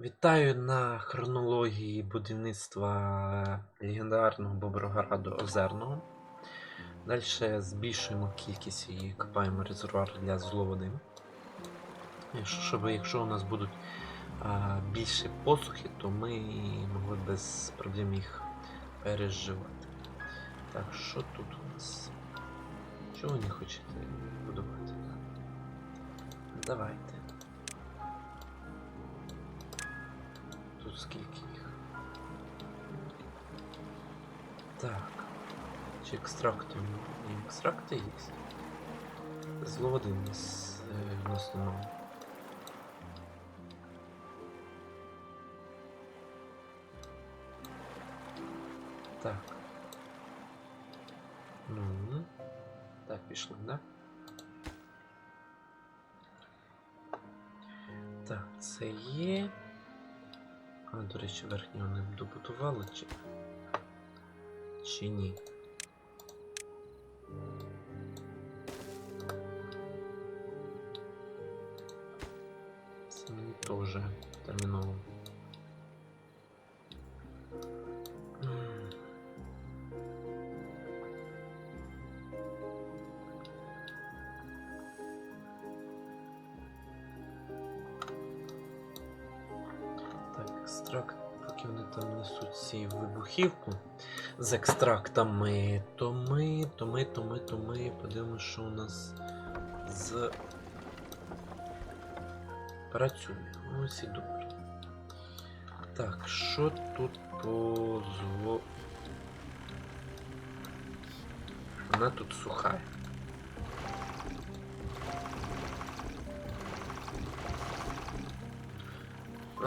Вітаю на хронології будівництва легендарного Боброграду Озерного. Далі збільшуємо кількість і копаємо резервуар для зловоди. Щоб якщо у нас будуть а, більше посухи, то ми могли без проблем їх переживати. Так, що тут у нас? Чого не хочете будувати? Давайте. Тут скільки їх? Так. Чи екстрактом? Ні, екстракти є. Зловоди у нас е, відносно мало. Так. Ну. Так, пішли, да? Так, це є. А, до речі, верхнього не добудували чи. Чи ні? Екстракт, поки вони там несуть ці вибухівку з екстрактами, то ми, то ми, то ми, то ми подивимося, що у нас з працює. Ось і добре. Так, що тут по зло. Вона тут суха.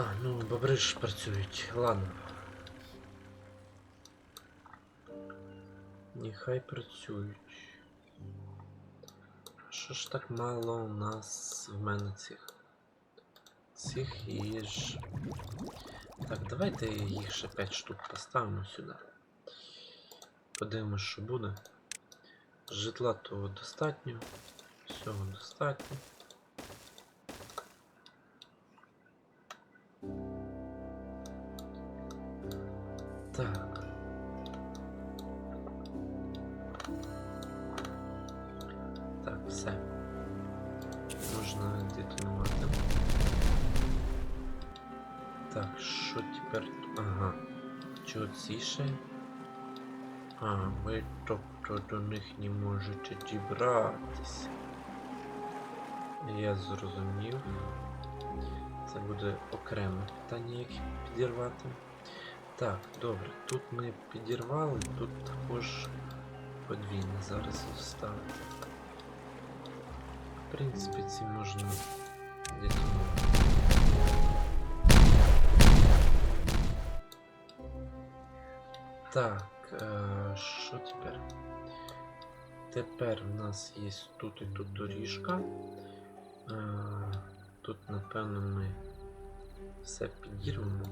А, ну, бобри ж працюють. Ладно. Нехай працюють. Що ж так мало у нас в мене цих? Цих їж. Так, давайте їх ще 5 штук поставимо сюди. Подивимось, що буде. Житла того достатньо. Всього достатньо. Так. Так, все. Можна детонувати. Так, що тепер? Ага. Чого ці ще? А, ви тобто до них не можете дібратися. Я зрозумів. Це буде окреме питання, як підірвати. Так, добре, тут ми підірвали, тут також подвійне зараз ставити. В принципі, ці можна детонувати. Так, е, що тепер? Тепер у нас є тут і тут доріжка. Е, тут, напевно, ми все підірвемо.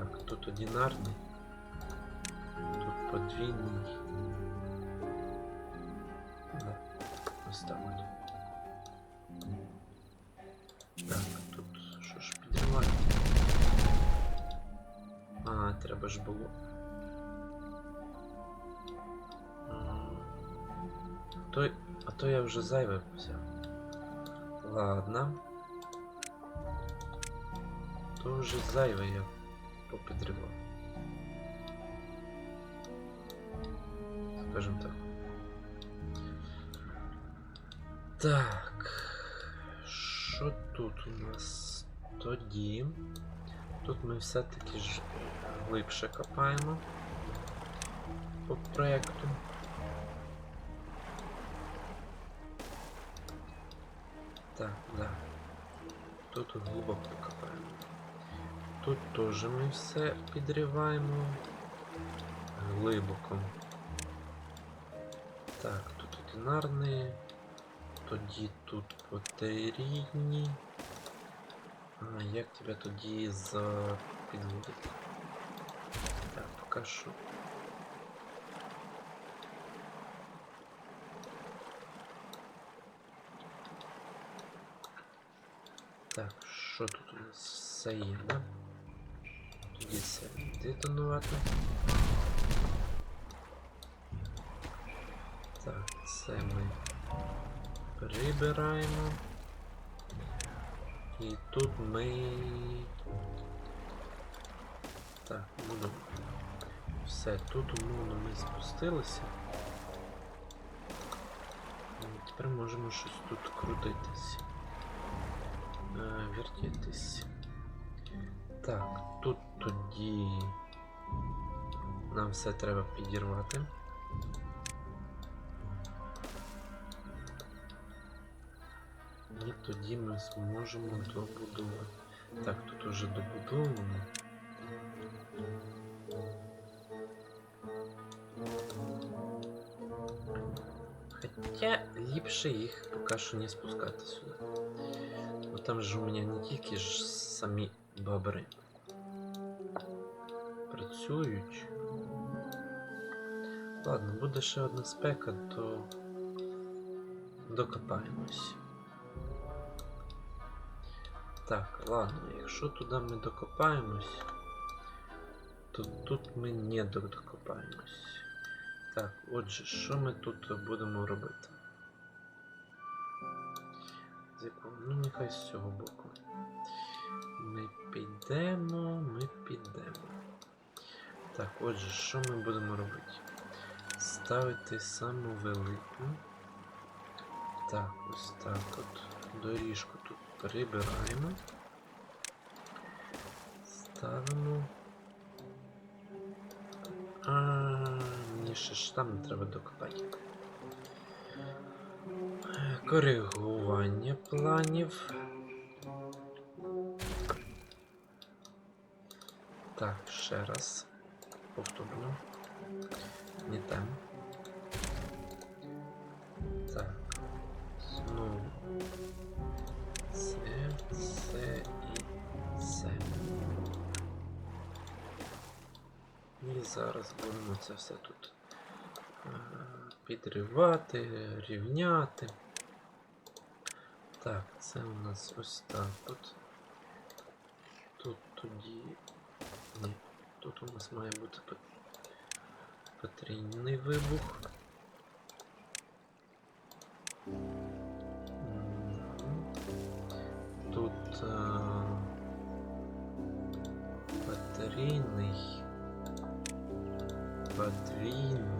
Так, тут одинарний, тут подвійний. Да, ось так от. Так, тут що ж підриваємо? А, треба ж було. А, то, а то я вже зайве взяв. Ладно. То вже зайве я попідривав. Скажем так. Так. Що тут у нас тоді? Тут ми все-таки ж глибше копаємо по проекту. Так, да. Тут глибоко копаємо. Тут теж ми все підриваємо глибоко. Так, тут одинарний. Тоді тут потерійні. А, як тебе тоді за підводити? Так, поки що. Так, що тут у нас все є, да? Детонувати. Так, це ми прибираємо. І тут ми. Так, будемо. Все, тут умовно ми спустилися. Тепер можемо щось тут крутитись. Е, вертітись. Так, тут тоді нам все треба підірвати. І тоді ми зможемо добудувати. Так, тут уже добудовано. Хоча ліпше їх поки що не спускати сюди. Бо там же у мене не тільки ж самі бобри працюють. Ладно, буде ще одна спека, то докопаємось. Так, ладно, якщо туди ми докопаємось, то тут ми не докопаємось. Так, отже, що ми тут будемо робити? Ну, нехай з цього боку. Ми підемо, ми підемо. Так, отже, що ми будемо робити? Ставити саму велику. Так, ось так от. Доріжку тут прибираємо. Ставимо. А, мені ще там треба докопати. Коригування планів. Так, ще раз. Повторно. Не там. Так. Знову. Це, це і це. І зараз будемо це все тут е, підривати, рівняти. Так, це у нас ось так от. Тут тоді. Ні, тут у нас має бути пот- потрійний вибух. Мгм. Тут е, потрійний. Подвійний.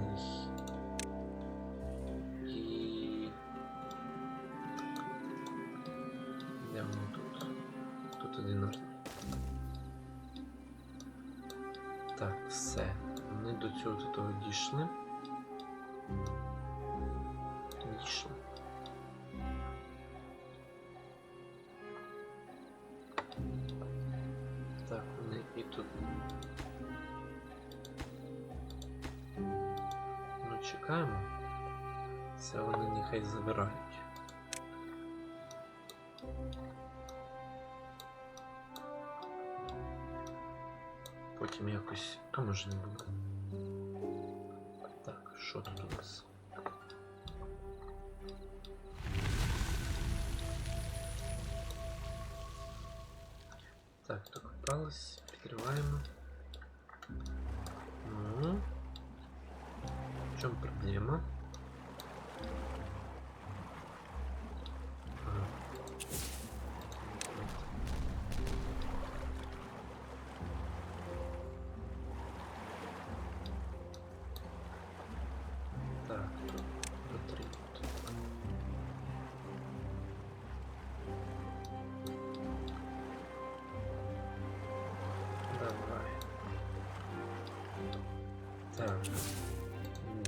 І тут. Ну, чекаємо. Це вони нехай забирають. Потім якось. А може не буде. Так, що тут у нас? Так.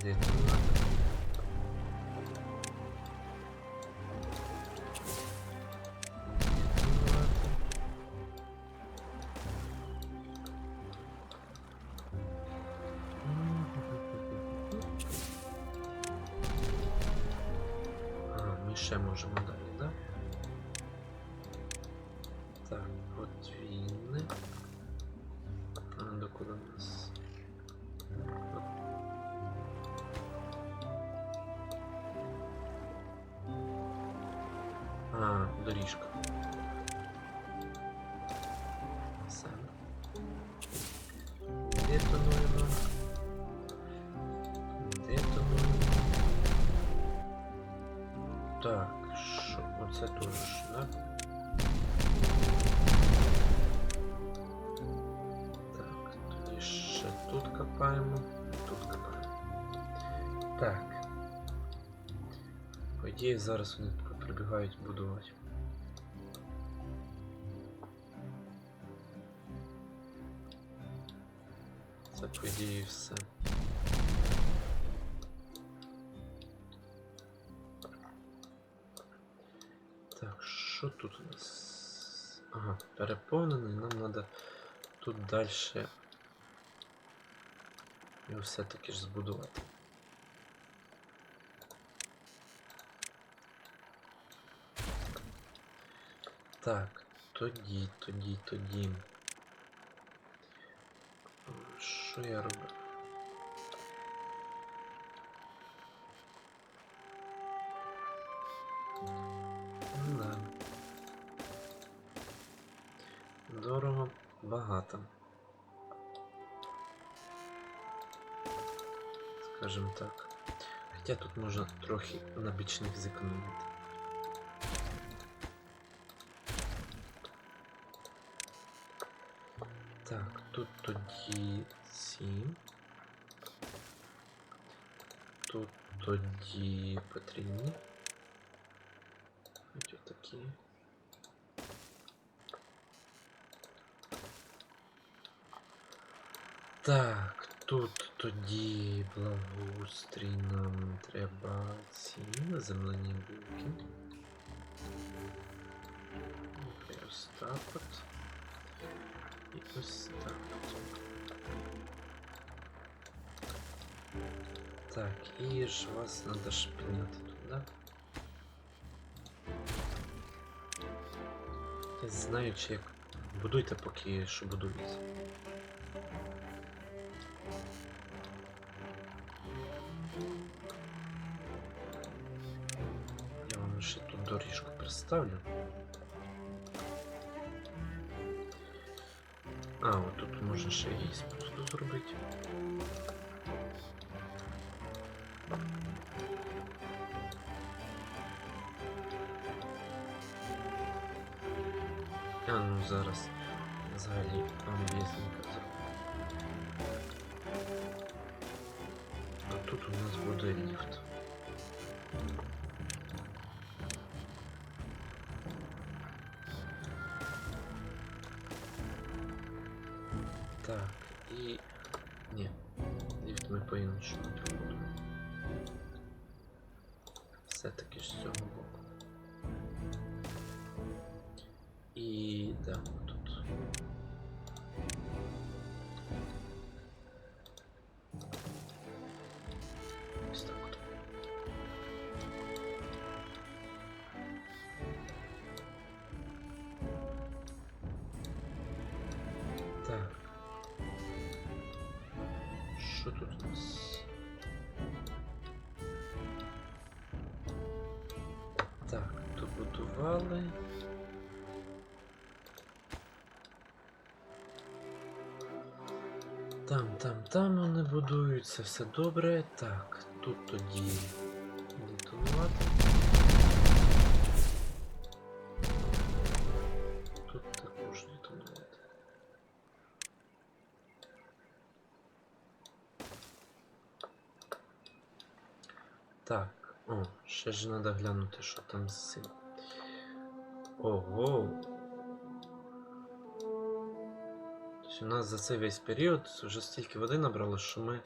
Детонувати. Ми ще можемо далі, так? Так, подвійне. А, докуди у нас? доріжка. Все. Детонуємо. Детонуємо. Так, що оце теж, да? Так, тоді ще тут копаємо, тут копаємо. Так. По ідеї зараз вони прибігають будувати. Це по ідеї все. Так, що тут у нас? Ага, переповнений, нам треба тут далі його все-таки ж збудувати. Так, тоді, тоді, тоді. Що я роблю? Да. Дорого, багато. Скажем так. Хоча тут можна трохи на бічних зекономити. тут тоді 7. Тут тоді потрібні. Ось такі. Так, тут тоді благоустрій нам треба ці земляні булки. І ось так от. І ось так. Так, і ж вас треба ж підняти тут, да? Я знаю, чи як. Будуйте поки що будується. Я вам ще тут доріжку представлю. можна ще її спуску зробити. А ну зараз взагалі амбізненько зроблю. А тут у нас буде ліфт. По-іншому Що тут у нас? Так, добудували. Там, там, там вони будуються, все добре. Так, тут тоді ж треба глянути, що там з цим. Ого. Тобто у нас за цей весь період вже стільки води набрало, що ми.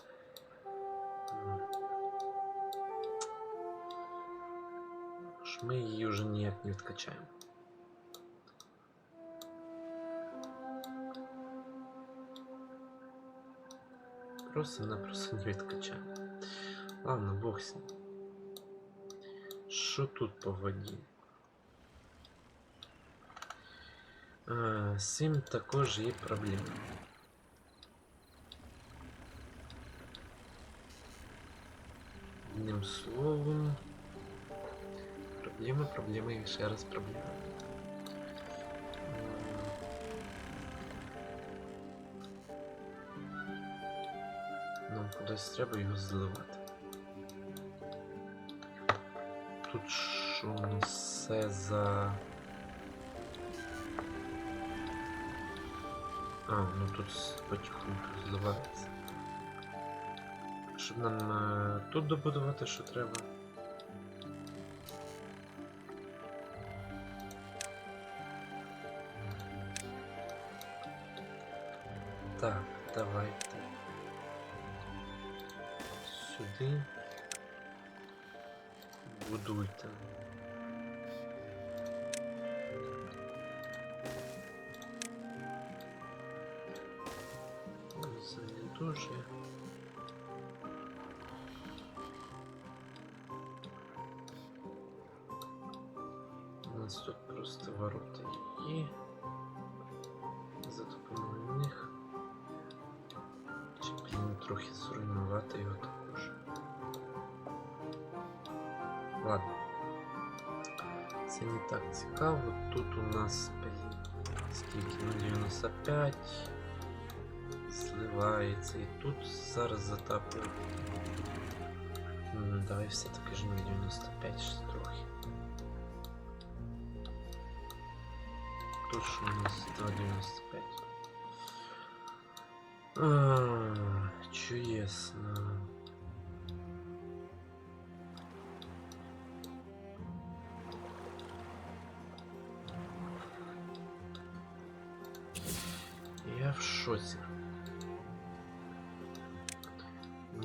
Що ми її вже ніяк не відкачаємо. Просто-напросто не відкачаємо. Ладно, бог з ним. Що тут по воді? З цим також є проблеми. Одним словом. Проблеми, проблеми і ще раз проблеми. Нам кудись треба його зливати. Що несе за. А, ну тут потихоньку зливається. Щоб нам е, тут добудувати, що треба. Це не дуже. У нас тут просто ворота є. За допомогою них. Чи блін трохи зруйнувати його також. Ладно. Це не так цікаво. Тут у нас, блін, скільки? Ну 95 зливається. І тут зараз затаплю. М, Давай все-таки ж на 95 ще трохи. Тут що у нас 2,95. А, чудесно. Я в шоці.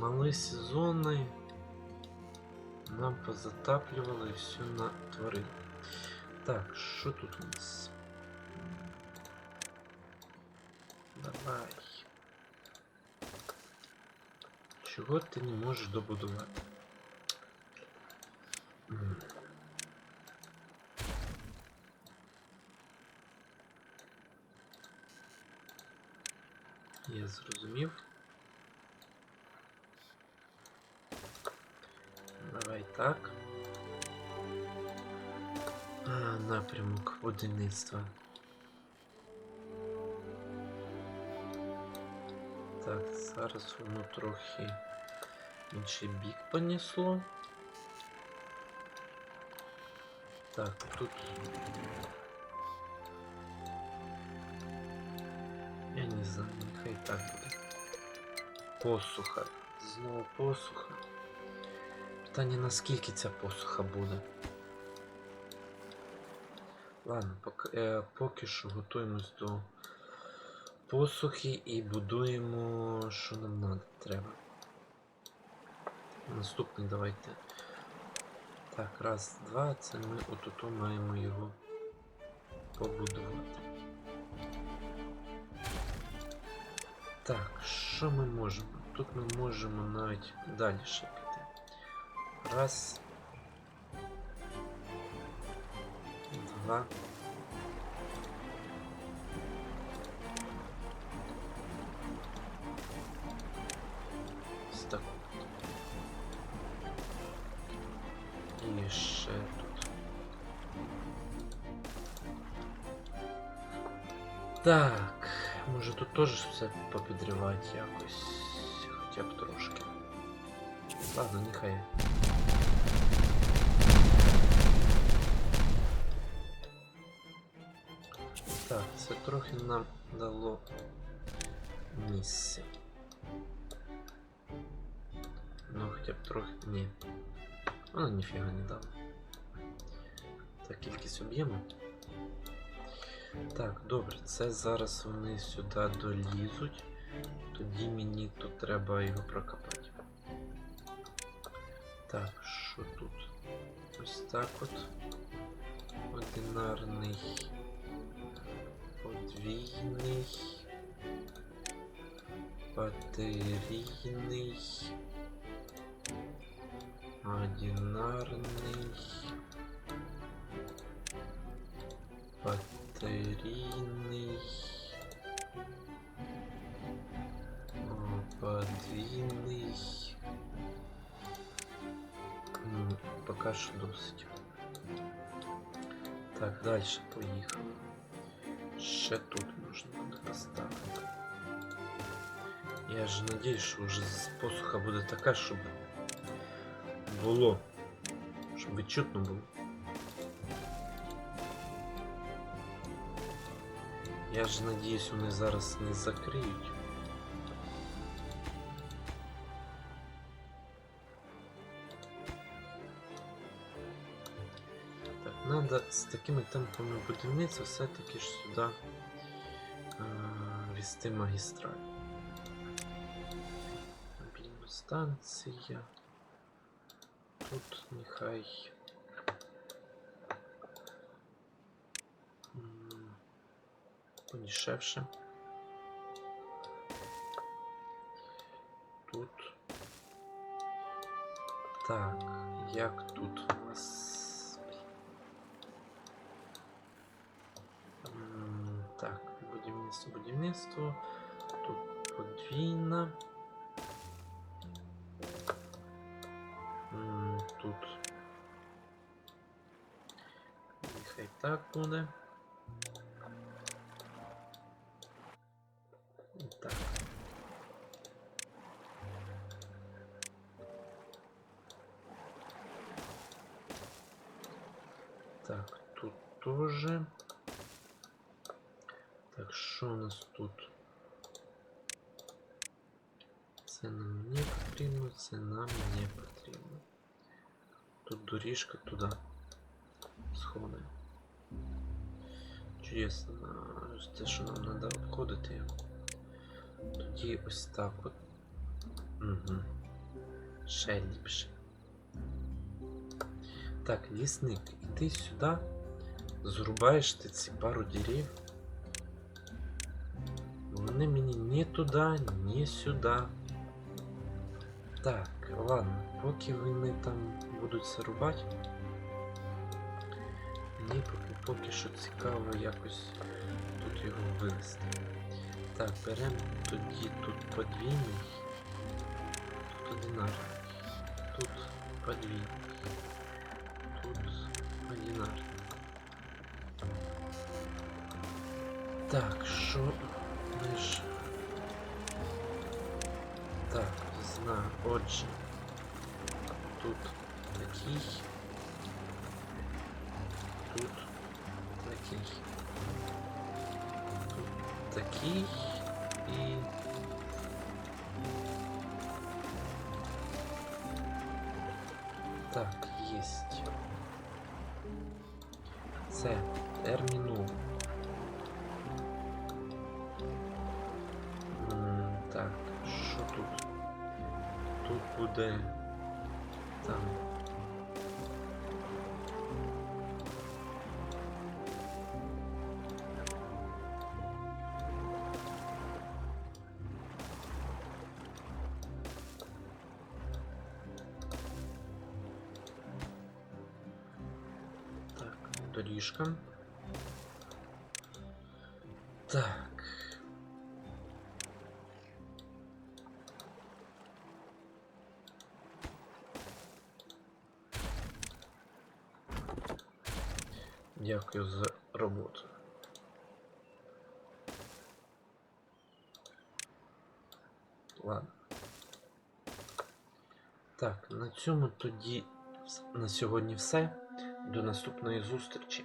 Мали сезони нам позатаплювали і все натворили. Так, що тут у нас? Давай. Чого ти не можеш добудувати? Я зрозумів. Давай так. А, напрямок будівництва. Так, зараз воно трохи інший бік понесло. Так, тут. Я не знаю, нехай так буде. Посуха. Знову посуха. Питання наскільки ця посуха буде. Ладно, поки, е, поки що готуємось до посухи і будуємо, що нам надо, треба. Наступний давайте. Так, раз, два, це ми отут маємо його побудувати. Так, що ми можемо? Тут ми можемо навіть далі ще. Раз. Два. Ось так. І ще тут. Так, може тут теж все попідрівати якось. Хоча б трошки. Ладно, нехай. Так, це трохи нам дало місце. Ну, хоча б трохи. Ні. Воно ніфіга не дало. Так, кількість об'єму. Так, добре, це зараз вони сюди долізуть. Тоді мені тут треба його прокопати. Так, що тут? Ось так от. Одинарний. Подвійний. Батарійний. Одинарний. Батарійний. О, Подвійний. М, Поки що досить. Так, далі поїхали. Ще тут нужно поставити. Я же надеюсь, что уже посуха будет такая, чтобы было, чтобы відчутно было. Я же надеюсь, надіюсь, вони зараз не закриють. Надо з такими темпами будівництва все-таки ж сюди е, вести магістраль. Мобільна станція. Тут нехай. м, Подешевше. Тут. Так, як тут Так, будівництво, будівництво. Тут подвійна. Тут. Нехай так буде. Тут доріжка туди сходить. Чудесно. Те, що нам треба обходити. Тоді ось так от. Угу. Ще ліпше. Так, лісник, іди сюди. Зрубаєш ти ці пару дерев. Вони мені ні туди, ні сюди. Так, Ладно, поки вони там будуть це рубати. Мені поки, що цікаво якось тут його вивести. Так, беремо тоді тут подвійний. Тут одинарний. Тут подвійний. Тут одинарний. Так, що ми ж. Так, знаю. Отже. Тут такий. Тут такий. Тут такий і. Так, буде там. Так, доріжка. Так. Дякую за роботу. Ладно. Так, на цьому тоді на сьогодні все. До наступної зустрічі.